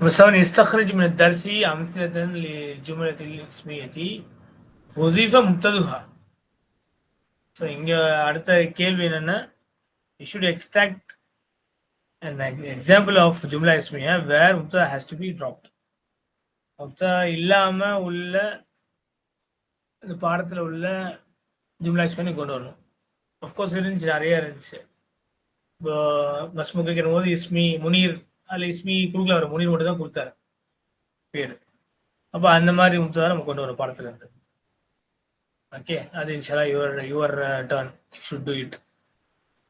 Number seven, استخرج من الدرس أمثلة للجملة الاسمية وظيف مبتدها so இங்கே அடுத்த கேள்வி என்னென்னா you should extract an example of jumla இஸ்மியா where முப்தா has to be dropped முப்தா இல்லாமல் உள்ள இந்த பாடத்தில் உள்ள ஜும்லா இஸ்மியை கொண்டு வரணும் அஃப்கோர்ஸ் இருந்துச்சு நிறைய இருந்துச்சு இப்போ மஸ்முக் வைக்கிற போது இஸ்மி முனீர் அதில் இஸ்மி குறுக்கில் வர முனீர் மட்டும் தான் கொடுத்தாரு பேர் அப்போ அந்த மாதிரி முப்தா நம்ம கொண்டு வரோம் பாடத்துல இருந்து ஓகே அது இன்ஷால்லா your your turn should do it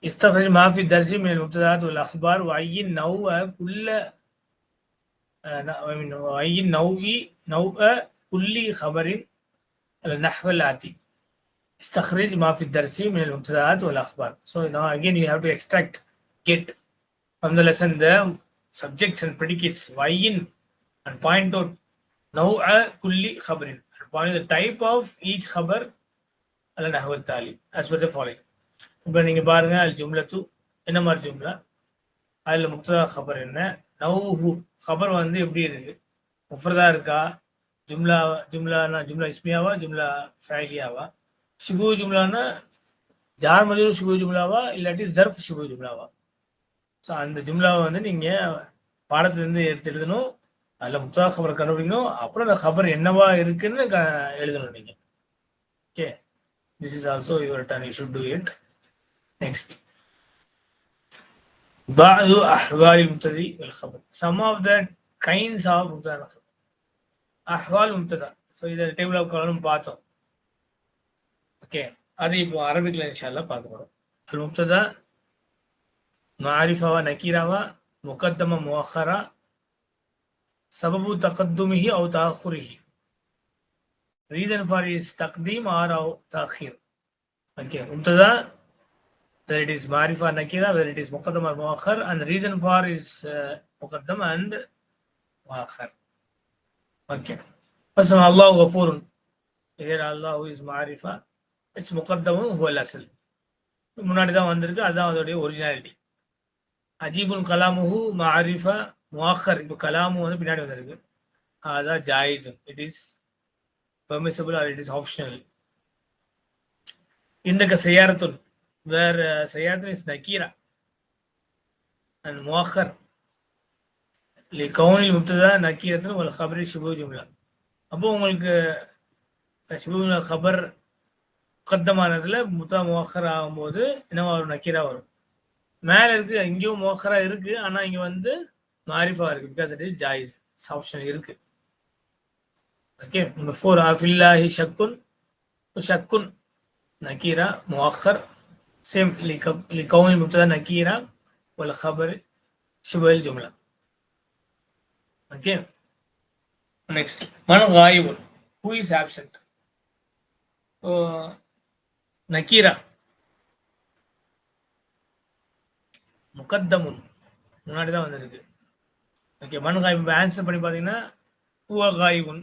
استخرج ما في الدرس من المبتدأات والأخبار وعين نوع كل وعين نوع نوع كل خبر على النحو الآتي استخرج ما في الدرس من المبتدأات والأخبار so now again you have to extract get from the lesson the subjects and predicates in and point out naw'a kulli khabarin. And point the type of each khabar and ahwal tali as per the following. இப்போ நீங்கள் பாருங்க அல் ஜும்லா தூ என்ன மாதிரி ஜும்லா? அதில் முக்ததா ஹபர் என்ன? நவுஹு ஹபர் வந்து எப்படி இருக்கு? முஃபர்தா இருக்கா? ஜும்லா ஜும்லானா ஜும்லா இஸ்மியாவா? ஜும்லா ஃபேலியாவா ஷிபு ஜும்லானா ஜார் மஜூர் ஷிபு ஜும்லாவா? இல்லாட்டி ஜர்ஃப் ஷிபு ஜும்லாவா? ஸோ அந்த ஜும்லாவை வந்து நீங்கள் பாடத்துலேருந்து எடுத்து எழுதணும் அதில் முக்ததா ஹபர் கண்டுபிடிக்கணும் அப்புறம் அந்த ஹபர் என்னவா இருக்குன்னு க எழுதணும் நீங்கள் okay this is also your turn you should do it Next. بعض أحوال المبتدئ والخبر. Some of the kinds of مبتدأ والخبر. أحوال مبتدأ. So இதை டேபிள் ஆஃப் கலரும் பார்த்தோம் ஓகே அது இப்போ அரபிக்கில் இன்ஷால்லா பார்க்க போகிறோம் அல் முப்ததா மாரிஃபாவா நக்கீராவா முகத்தம முவஹரா சபபு தகத்துமிஹி அவு தாஹுரிஹி ரீசன் ஃபார் இஸ் தக்தீம் ஆர் அவு தாஹீர் ஓகே முப்ததா whether it is Marifa Nakira, whether it is Muqaddam or Muakhar, and the reason for is uh, Muqaddam and Muakhar. Okay. First of all, Allah Ghafurun. Here Allah is Marifa. It's Muqaddam huwa al-asl. முன்னாடி தான் வந்திருக்கு அதுதான் அதோடைய originality அஜீபுன் கலாமுஹு மாரிஃபா முவாக்கர். இப்போ கலாமு வந்து பின்னாடி வந்திருக்கு. அதுதான் ஜாயிஸ் it is permissible or it is optional இன்னக்க செய்யாரத்துன். வேற செய்யாரத்துன் இஸ் நக்கீரா அண்ட் முவாக்கர். கவுனில் முப்ததா நக்கீரத்தில் உங்களுக்கு ஹபரி சுபு ஜும்லா. அப்போ உங்களுக்கு சுபு ஹபர் முக்கத்தமானதில் முத்தா முவாக்கர் ஆகும்போது என்னவா வரும்? நக்கீரா வரும். மேலே இருக்கு இங்கேயும் மோக்கரா இருக்கு. ஆனா இங்க வந்து மாரிஃபா இருக்கு. பிகாஸ் இட் இஸ் ஜாயிஸ் ஆப்ஷன் இருக்கு. ஓகே நம்பர் ஃபோர் அஃபில்லாஹி ஷக்குன். ஷக்குன் நக்கீரா முஹர் சேம் லிகவுன் முப்ததா நக்கீரா ஒல் ஹபர் ஷுபல் ஜும்லா. ஓகே நெக்ஸ்ட் மன் காயிபுன் ஹூ இஸ் ஆப்சன்ட் நக்கீரா முகத்தமுன். முன்னாடி தான் வந்திருக்கு. ஓகே மண் காய்ப்பு ஆன்சர் பண்ணி பார்த்தீங்கன்னா ஹூவா காய்புன்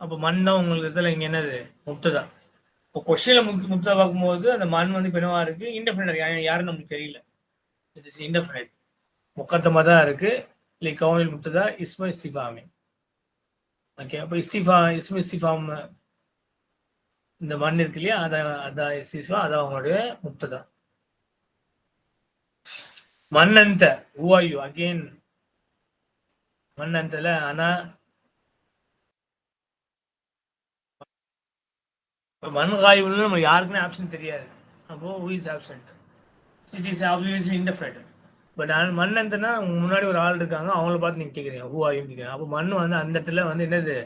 அப்போ மண் தான் உங்களுக்கு இதில் இங்கே என்னது? முப்ததா இப்போ கொஸ்டினில் முக் முக்தா பார்க்கும்போது அந்த மண் வந்து பெணவா இருக்கு? இன்டெஃபினட் யாரும் நமக்கு தெரியல. இட் இஸ் இன்டெஃபினட் முக்கத்தமாக தான் இருக்குது லைக் கவுனில் முப்ததா இஸ்ம இஸ்திஃபாமி ஓகே அப்போ இஸ்திஃபா இஸ்ம இஸ்திஃபாம் இந்த மண் இருக்கு இல்லையா? அதான் அதான் இஸ்திஃபா அதான் அவங்களுடைய முக்ததா மண்ணந்த ஹூஆயு அகெயின் மன்னந்தல ஆனால் மண் காய்வுன்னு நம்ம யாருக்குமே ஆப்ஷன் தெரியாது. அப்போ who is absent it is obviously indefinite but மண் எந்தனா முன்னாடி ஒரு ஆள் இருக்காங்க அவங்கள பார்த்து நீங்கள் கேட்குறீங்க ஹூ ஆயும் கேட்குறீங்க அப்போ மண் வந்து அந்த இடத்துல வந்து என்னது?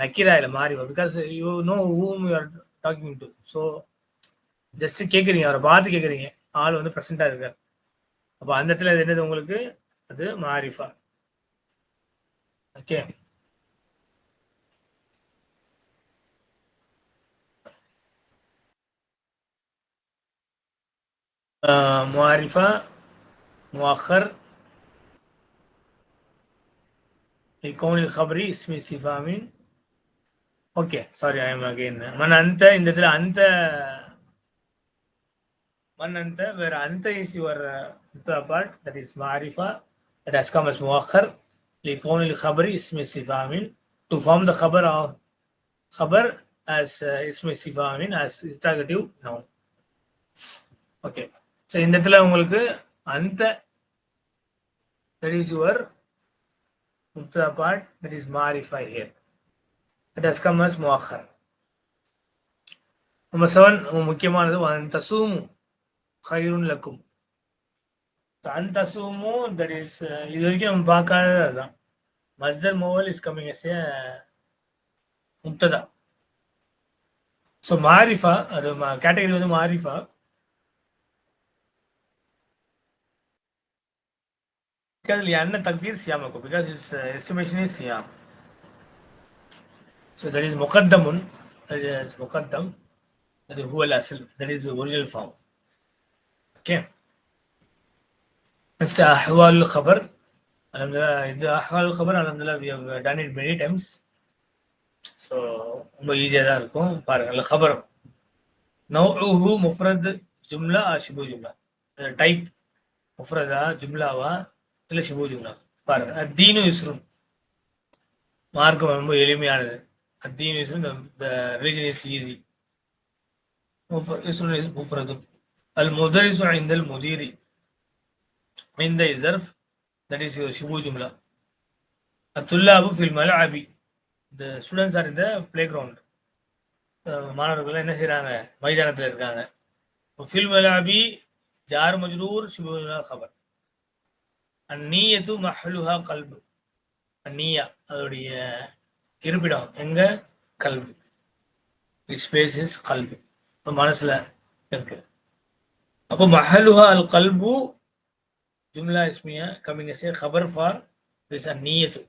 நக்கீரா இல்லை மாறி because you know whom you are talking to so just கேட்குறீங்க அவரை பார்த்து கேட்குறீங்க ஆள் வந்து ப்ரெசென்ட்டாக இருக்கார். அப்போ அந்த இடத்துல அது என்னது உங்களுக்கு அது மாரிஃபா ஓகே معرفة مؤخر لكون الخبر اسم استفهام اوكي سوري اي ام اجين من انت இந்த இடத்துல அந்த من انت where انت is your uh, part that is معرفة that has come as مؤخر لكون الخبر اسم استفهام to form the khabar of khabar as uh, اسم استفهام as interrogative noun okay so இந்த இடத்துல உங்களுக்கு அந்த that is your mubtada part that is marifa here it has come as muakhar number seven முக்கியமானது அந்த தசூமு ஹைருன் லக்கும் an தசுமோ that is இது வரைக்கும் நம்ம பார்க்காதது அதுதான் மஸ்தர் மோவல் இஸ் கம்மிங் எஸ் ஏ முப்ததா ஸோ மாரிஃபா அது கேட்டகரி வந்து மாரிஃபா because lianna taqdeer siyam ko because his uh, estimation is siyam so that is muqaddamun that is muqaddam that is huwa al asl that is the original form Okay. Next, Ahwal Khabar. Alhamdulillah, the Ahwal Khabar, Alhamdulillah, we have done it many times. So ரொம்ப ஈஸியா தான் இருக்கும். பாருங்கள் ஹபர் நௌஹு முஃப்ரத் ஜும்லா ஆ ஷிபு ஜும்லா. டைப் முஃப்ரதா ஜும்லாவா இல்லை ஷிபு ஜும்லா. பாருங்கள் அத்தீனு இஸ்ரும் மார்க்கம் ரொம்ப எளிமையானது. அத்தீனு இஸ்ரும் த ரிலீஜன் இஸ் ஈஸி முஃப்ர இஸ்ரும் இஸ் முஃப்ரதும் அல் முதரிசு ஐந்தல் முதீரி ஐந்த இசர்ஃப் தட் இஸ் யுவர் ஷிபு ஜும்லா அத்துல்லாபு ஃபில் மலாபி இந்த ஸ்டூடெண்ட்ஸ் ஆர் இந்த பிளே கிரவுண்ட் மாணவர்கள் என்ன செய்கிறாங்க மைதானத்தில் இருக்காங்க. ஃபில் அபி ஜார் மஜ்ரூர் ஷிபு ஹபர் அந்நீயத்து மஹலுஹா கல்பு அந்நியா அதோடைய இருப்பிடம் எங்க? கல்பு. ஸ்பேஸ் இஸ் கல்பு. இப்போ மனசுல இருக்கு. அப்போ மஹலுஹா அல் கல்பு ஜும்லா இஸ்மியா கமிங் எஸ் ஏ ஹபர் ஃபார் திஸ் அ நீயத்து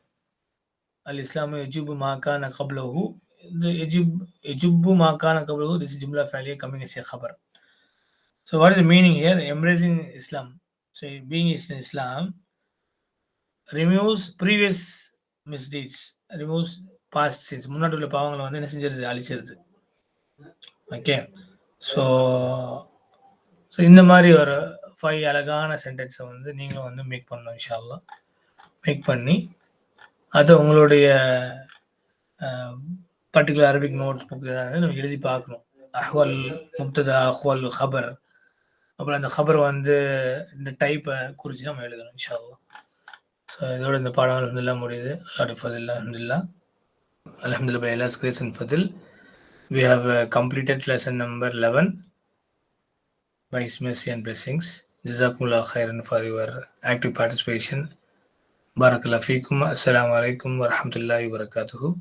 அல் இஸ்லாமு எஜுபு மாக்கான கப்லஹு இது எஜிப் எஜுபு மாக்கான கப்லஹு திஸ் ஜும்லா ஃபேலியா கமிங் எஸ் ஏ ஹபர் so what is meaning here embracing Islam so removes previous mistakes removes past sins முன்னாடி உள்ள பாவங்களை வந்து என்ன செஞ்சிருது அழிச்சிருது ஓகே ஸோ ஸோ இந்த மாதிரி ஒரு ஃபைவ் அழகான சென்டென்ஸை வந்து நீங்களும் வந்து மேக் பண்ணணும் இன்ஷால்லா மேக் பண்ணி அது உங்களுடைய பர்டிகுலர் அரபிக் நோட்ஸ் புக் நம்ம எழுதி பார்க்கணும். அஹ்வல் முப்ததா அஹ்வல் ஹபர். அப்புறம் அந்த ஹபர் வந்து இந்த டைப்பை குறித்து நம்ம எழுதணும் இன்ஷால்லா ஸோ இதோட இந்த பாடம் அலமதுல்லா முடியுது. அல்லாடி ஃபதில் அலமதுல்லா அலமதுல்லா by Allah's grace and ஃபதில் we have completed lesson number eleven by His mercy and blessings. Jazakumullah khairan for your active participation. Barakallah feekum. Assalamu alaikum wa rahmatullahi wa barakatuhu.